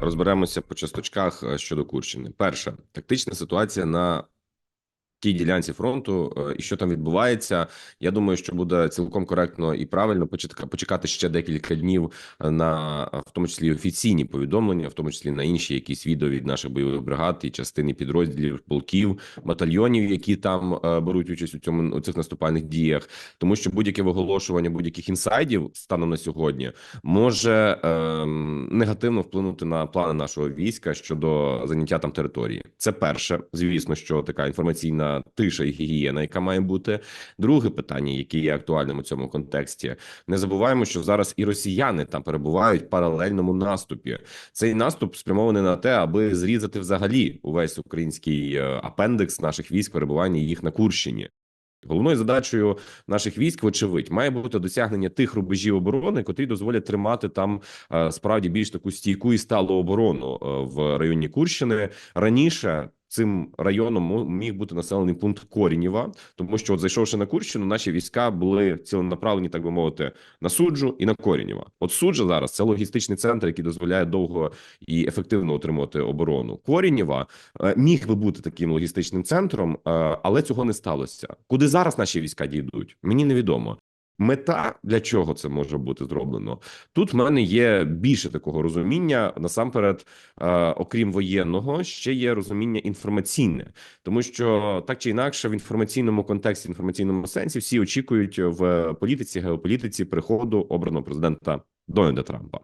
Розберемося по часточках е, щодо Курщини. Перша тактична ситуація на тій ділянці фронту е, і що там відбувається. Я думаю, що буде цілком коректно і правильно почекати, ще декілька днів на в тому числі офіційні повідомлення, в тому числі на інші якісь відео від наших бойових бригад і частини підрозділів полків, батальйонів, які там е, беруть участь у цьому у цих наступальних діях, тому що будь-яке виголошування будь-яких інсайдів станом на сьогодні може е, негативно вплинути на плани нашого війська щодо заняття там території. Це перше, звісно, що така інформаційна тиша і гігієна, яка має бути. Друге питання, яке є актуальним у цьому контексті, не забуваємо, що зараз і росіяни там перебувають в паралельному наступі. Цей наступ спрямований на те, аби зрізати взагалі увесь український е, апендекс наших військ перебування їх на Курщині. Головною задачею наших військ, вочевидь, має бути досягнення тих рубежів оборони, котрі дозволять тримати там е, справді більш таку стійку і сталу оборону е, в районі Курщини раніше. Цим районом міг бути населений пункт Корінєва, тому що, от зайшовши на Курщину, наші війська були ціленаправлені, так би мовити, на суджу і на Корінєва. От суджа зараз це логістичний центр, який дозволяє довго і ефективно отримувати оборону. Корінєва е, міг би бути таким логістичним центром, е, але цього не сталося. Куди зараз наші війська дійдуть? Мені невідомо. Мета для чого це може бути зроблено тут? В мене є більше такого розуміння. Насамперед, е, окрім воєнного, ще є розуміння інформаційне, тому що так чи інакше в інформаційному контексті, інформаційному сенсі, всі очікують в політиці, геополітиці приходу обраного президента Дональда Трампа.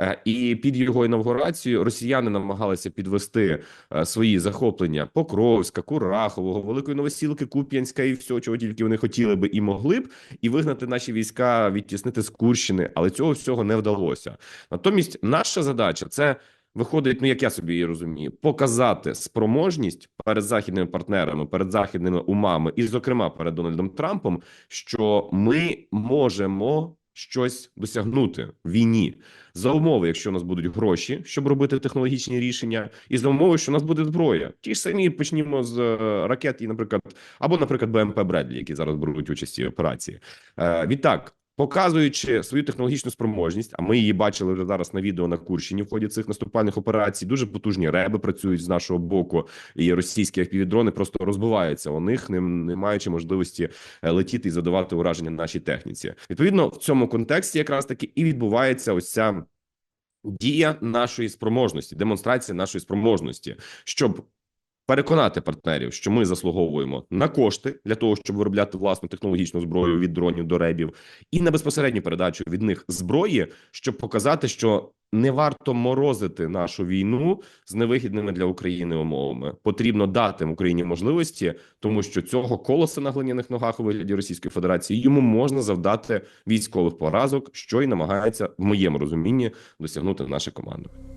Е, і під його інавгурацією росіяни намагалися підвести е, свої захоплення Покровська, Курахового, Великої Новосілки, Куп'янська і всього, чого тільки вони хотіли би і могли б, і вигнати наші війська, відтіснити з Курщини, але цього всього не вдалося. Натомість, наша задача це. Виходить, ну як я собі її розумію, показати спроможність перед західними партнерами, перед західними умами, і, зокрема, перед Дональдом Трампом, що ми можемо щось досягнути в війні за умови, якщо у нас будуть гроші, щоб робити технологічні рішення, і за умови, що у нас буде зброя. Ті ж самі почнімо з е, ракет, і, наприклад, або, наприклад, БМП Бредлі, які зараз беруть участь в операції. Е, відтак. Показуючи свою технологічну спроможність, а ми її бачили вже зараз на відео на Курщині в ході цих наступальних операцій. Дуже потужні реби працюють з нашого боку, і російські півдрони просто розбиваються у них, не, не маючи можливості е, летіти і задавати ураження нашій техніці. Відповідно, в цьому контексті якраз таки і відбувається ось ця дія нашої спроможності, демонстрація нашої спроможності, щоб переконати партнерів, що ми заслуговуємо на кошти для того, щоб виробляти власну технологічну зброю від дронів до ребів, і на безпосередню передачу від них зброї, щоб показати, що не варто морозити нашу війну з невигідними для України умовами. Потрібно дати Україні можливості, тому що цього колоса на глиняних ногах у вигляді Російської Федерації йому можна завдати військових поразок, що й намагається в моєму розумінні досягнути наше командування.